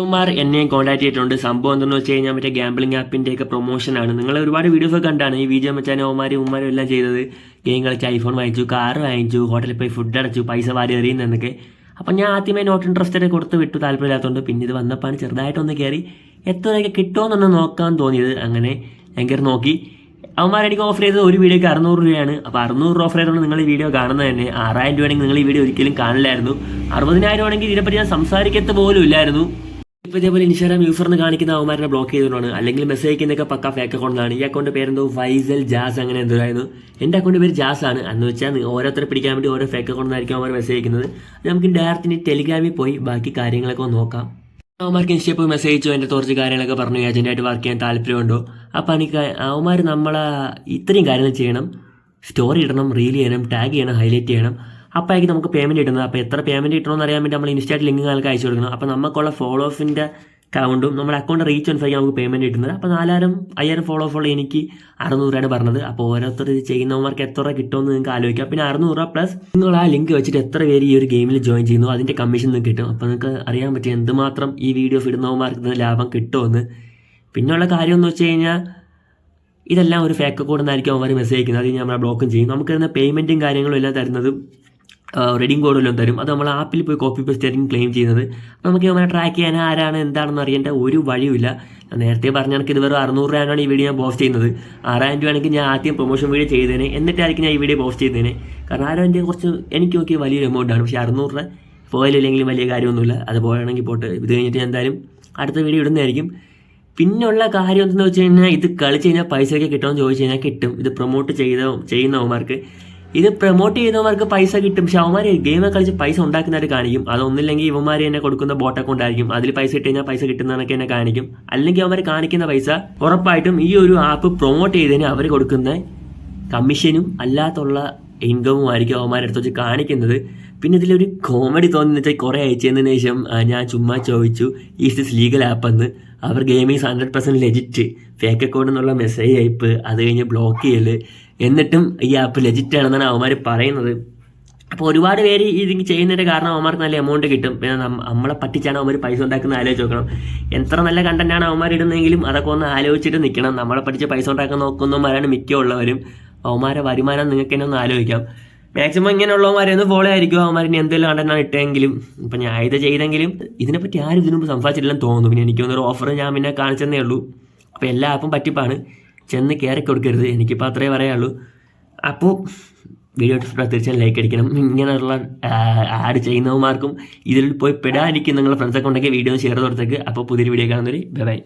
കുമാർ എന്നെ കോൺടാക്ട് ചെയ്തിട്ടുണ്ട്. സംഭവം എന്താണെന്ന് വെച്ച് കഴിഞ്ഞാൽ മറ്റേ ഗാംബ്ലിംഗ് ആപ്പിന്റെ ഒക്കെ പ്രൊമോഷൻ ആണ്. നിങ്ങൾ ഒരുപാട് വീഡിയോസ് ഒക്കെ കണ്ടാണ്. ഈ വിജയ മച്ചാനും ഓമാരും ഉമ്മാരും എല്ലാം ചെയ്തത്. ഗെയിം കളിച്ച് ഐഫോൺ വാങ്ങിച്ചു കാർ വാങ്ങിച്ചു ഹോട്ടലിൽ പോയി ഫുഡ് അടച്ചു പൈസ വാരി എറിയുന്നതൊക്കെ അപ്പം ഞാൻ ആദ്യമേ നോട്ട് ഇൻട്രസ്റ്റഡ് കൊടുത്ത് വിട്ടു താല്പര്യമില്ലാത്തതുകൊണ്ട് പിന്നെ ഇത് വന്നപ്പോൾ ചെറുതായിട്ടൊന്ന് കയറി എത്രയൊക്കെ കിട്ടുമെന്നൊന്ന് നോക്കാൻ തോന്നിയത്. അങ്ങനെ ഞാൻ കയറി നോക്കി. അവന്മാരെനിക്ക് ഓഫർ ചെയ്തത് ഒരു വീഡിയോക്ക് അറുന്നൂറ് രൂപയാണ്. അപ്പോൾ അറുന്നൂറ് രൂപ ഓഫർ ചെയ്തുകൊണ്ട് നിങ്ങൾ ഈ വീഡിയോ കാണുന്നത് തന്നെ. ആറായിരം രൂപയാണെങ്കിൽ നിങ്ങൾ ഈ വീഡിയോ ഒരിക്കലും കാണില്ലായിരുന്നു. അറുപതിനായിരം ആണെങ്കിൽ ഇതിനെപ്പറ്റി ഞാൻ സംസാരിക്കത്ത പോലും ഇല്ലായിരുന്നു. ഇപ്പോൾ ഇതേപോലെ ഇൻസ്റ്റാഗ്രാം യൂസറിന് കാണിക്കുന്ന അവന്മാരെ ബ്ലോക്ക് ചെയ്തുകൊണ്ടാണ് അല്ലെങ്കിൽ മെസ്സേജ് അയക്കുന്നൊക്കെ പക്ക ഫേക്ക് അക്കൗണ്ടാണ് ഈ അക്കൗണ്ട് പേരെന്തോ? ഫൈസൽ ജാസ് അങ്ങനെ എന്തായിരുന്നു എന്റെ അക്കൗണ്ട് പേര് ജാസ് ആണ്. എന്ന് വെച്ചാൽ ഓരോരുത്തരെ പിടിക്കാൻ വേണ്ടി ഓരോ ഫേക്ക് അക്കൗണ്ടായിരിക്കും അവർ മെസ്സേജ് അയക്കുന്നത്. നമുക്ക് ഡയറക്റ്റ് ഇനി ടെലിഗ്രാമിൽ പോയി ബാക്കി കാര്യങ്ങളൊക്കെ നോക്കാം. അവന്മാർക്ക് ഇൻസ്റ്റയിൽ മെസ്സേജ് അയച്ചു. എന്റെ കുറച്ച് കാര്യങ്ങളൊക്കെ പറഞ്ഞു. ഏജന്റായിട്ട് വർക്ക് ചെയ്യാൻ താല്പര്യമുണ്ടോ? അപ്പോൾ എനിക്ക് അവന്മാർ നമ്മളെ ഇത്രയും കാര്യങ്ങൾ ചെയ്യണം. സ്റ്റോറി ഇടണം റീൽ ചെയ്യണം ടാഗ് ചെയ്യണം ഹൈലൈറ്റ് ചെയ്യണം. അപ്പോഴേക്കും നമുക്ക് പേയ്മെന്റ് കിട്ടുന്നത്. അപ്പോൾ എത്ര പേയ്മെന്റ് കിട്ടണമെന്ന് അറിയാൻ വേണ്ടി നമ്മൾ ഇൻസ്റ്റാറ്റ് ലിങ്ക് നിങ്ങൾക്ക് അയച്ചു കൊടുക്കണം. അപ്പോൾ നമുക്കുള്ള ഫോളോവേഴ്സിന്റെ കൗണ്ടും നമ്മുടെ അക്കൗണ്ട് റീച്ച് അനുസരിച്ച് നമുക്ക് പേയ്മെന്റ് കിട്ടുന്നത്. അപ്പോൾ നാലായിരം അയ്യായിരം ഫോളോ ഉള്ള എനിക്ക് അറുന്നൂറ് രൂപയാണ് പറഞ്ഞത്. അപ്പോൾ ഓരോരുത്തർ ഇത് ചെയ്യുന്നവർക്ക് എത്ര കിട്ടുമെന്ന് നിങ്ങൾക്ക് ആലോചിക്കാം. പിന്നെ അറുന്നൂറ് രൂപ പ്ലസ് നിങ്ങൾ ആ ലിങ്ക് വെച്ചിട്ട് എത്ര പേര് ഈ ഒരു ഗെയിമിൽ ജോയിൻ ചെയ്യുന്നു അതിന്റെ കമ്മീഷൻ നിങ്ങൾക്ക് കിട്ടും. അപ്പോൾ നിങ്ങൾക്ക് അറിയാൻ പറ്റും എന്തുമാത്രം ഈ വീഡിയോസ് ഇടുന്നവന്മാർക്ക് ലാഭം കിട്ടുമെന്ന്. പിന്നെയുള്ള കാര്യം എന്ന് വെച്ച് കഴിഞ്ഞാൽ ഇതെല്ലാം ഒരു ഫേക്ക് അക്കൗണ്ട് എന്നായിരിക്കും അവർ മെസ്സേജ് അയക്കുന്നത്. അത് നമ്മൾ ബ്ലോക്കും ചെയ്യും. നമുക്ക് തരുന്ന പേയ്മെന്റും കാര്യങ്ങളും എല്ലാം തരുന്നതും റെഡിങ് വല്ലതും തരും. അത് നമ്മൾ ആപ്പിൽ പോയി കോപ്പി പേസ്റ്റ് ആയിരിക്കും ക്ലെയിം ചെയ്യുന്നത്. നമുക്ക് ഇവനെ ട്രാക്ക് ചെയ്യാൻ ആരാണ് എന്താണെന്ന് അറിയേണ്ട ഒരു വഴിയില്ല നേരത്തെ പറഞ്ഞ കണക്ക് ഇത് വെറും അറുന്നൂറ് രൂപയാണ് ഈ വീഡിയോ ഞാൻ പോസ്റ്റ് ചെയ്യുന്നത്. ആറായിരം രൂപ ആണെങ്കിൽ ഞാൻ ആദ്യം പ്രൊമോഷൻ വീഡിയോ ചെയ്തേനെ. എന്നിട്ടായിരിക്കും ഞാൻ ഈ വീഡിയോ പോസ്റ്റ് ചെയ്തേനെ. കാരണം ആയിരം രൂപ കുറച്ച് എനിക്ക് നോക്കിയ വലിയൊരു എമൗണ്ട് ആണ്. പക്ഷേ അറുന്നൂറ് രൂപ പോയാലില്ലെങ്കിലും വലിയ കാര്യമൊന്നുമില്ല. അത് പോയാണെങ്കിൽ പോട്ട്. ഇത് കഴിഞ്ഞിട്ട് ഞാൻ എന്തായാലും അടുത്ത വീഡിയോ ഇടുന്നതായിരിക്കും. പിന്നെയുള്ള കാര്യം എന്തെന്ന് വെച്ച് കഴിഞ്ഞാൽ ഇത് കളിച്ച് കഴിഞ്ഞാൽ പൈസയൊക്കെ കിട്ടുമെന്ന് ചോദിച്ചു കഴിഞ്ഞാൽ കിട്ടും. ഇത് പ്രൊമോട്ട് ചെയ്ത ചെയ്യുന്നവന്മാർക്ക് ഇത് പ്രൊമോട്ട് ചെയ്യുന്നവർക്ക് പൈസ കിട്ടും. പക്ഷെ അവന്മാർ ഗെയിം കളിച്ച് പൈസ ഉണ്ടാക്കുന്നവർ കാണിക്കും. അതൊന്നില്ലെങ്കിൽ ഇവന്മാർ തന്നെ കൊടുക്കുന്ന ബോട്ട് അക്കൗണ്ട് ആയിരിക്കും. അതിൽ പൈസ ഇട്ട് കഴിഞ്ഞാൽ പൈസ കിട്ടുന്നതൊക്കെ എന്നെ കാണിക്കും. അല്ലെങ്കിൽ അവർ കാണിക്കുന്ന പൈസ ഉറപ്പായിട്ടും ഈ ഒരു ആപ്പ് പ്രൊമോട്ട് ചെയ്തതിന് അവർ കൊടുക്കുന്ന കമ്മീഷനും അല്ലാത്തുള്ള ഇൻകമും ആയിരിക്കും അവന്മാരെടുത്ത് വെച്ച് കാണിക്കുന്നത്. പിന്നെ ഇതിലൊരു കോമഡി തോന്നുന്നു വെച്ചാൽ കുറേ അയച്ചതിന് ശേഷം ഞാൻ ചുമ്മാ ചോദിച്ചു ഈസ് ദിസ് ലീഗൽ ആപ്പ് എന്ന്. അവർ gamings hundred percent legit fake account എന്നുള്ള മെസ്സേജ് അയപ്പ് അത് കഴിഞ്ഞ് ബ്ലോക്ക് ചെയ്യൽ. എന്നിട്ടും ഈ ആപ്പ് ലെജിറ്റ് ആണെന്നാണ് അവന്മാർ പറയുന്നത്. അപ്പോൾ ഒരുപാട് പേര് ഇത് ചെയ്യുന്നതിന്റെ കാരണം അവന്മാർക്ക് നല്ല എമൗണ്ട് കിട്ടും. പിന്നെ നമ്മളെ പറ്റിച്ചാണ് അവന്മാർ പൈസ ഉണ്ടാക്കുന്നത് ആലോചിച്ച് നോക്കണം. എത്ര നല്ല കണ്ടന്റാണ് അവന്മാർ ഇടുന്നതെങ്കിലും അതൊക്കെ ഒന്ന് ആലോചിച്ചിട്ട് നിൽക്കണം നമ്മളെ പഠിച്ച് പൈസ ഉണ്ടാക്കാൻ നോക്കുന്നവന്മാരാണ് മിക്ക ഉള്ളവരും അവന്മാരെ വരുമാനം നിങ്ങൾക്ക് തന്നെ ഒന്ന് ആലോചിക്കാം. മാക്സിമം ഇങ്ങനെയുള്ളവന്മാരെയൊന്ന് ഫോളോ ആയിരിക്കും ഇനി എന്തെങ്കിലും കണ്ടെന്നാണ് ഇട്ടെങ്കിലും ഇപ്പം ഞാൻ ഇത് ചെയ്തെങ്കിലും ഇതിനെപ്പറ്റി ആരും ഇതിനു മുമ്പ് സംസാരിച്ചിട്ടില്ലെന്ന് തോന്നുന്നു. പിന്നെ എനിക്ക് തോന്നുന്നൊരു ഓഫർ ഞാൻ പിന്നെ കാണിച്ചെന്നേ ഉള്ളൂ. അപ്പോൾ എല്ലാ ആപ്പും പറ്റിപ്പാണ്. ചെന്ന് കയറി കൊടുക്കരുത്. എനിക്കിപ്പോൾ അത്രേ പറയാനുള്ളൂ. അപ്പോൾ വീഡിയോ ഇഷ്ടപ്പെട്ടാൽ തീർച്ചയായും ലൈക്ക് അടിക്കണം. ഇങ്ങനെയുള്ള ആഡ് ചെയ്യുന്നവന്മാർക്കും ഇതിൽ പോയി പെടാതിരിക്കും. നിങ്ങളുടെ ഫ്രണ്ട്സൊക്കെ ഉണ്ടെങ്കിൽ വീഡിയോ ഷെയർ കൊടുത്തേക്ക്. അപ്പോൾ പുതിയൊരു വീഡിയോ കാണുന്നവർ ബൈ ബൈ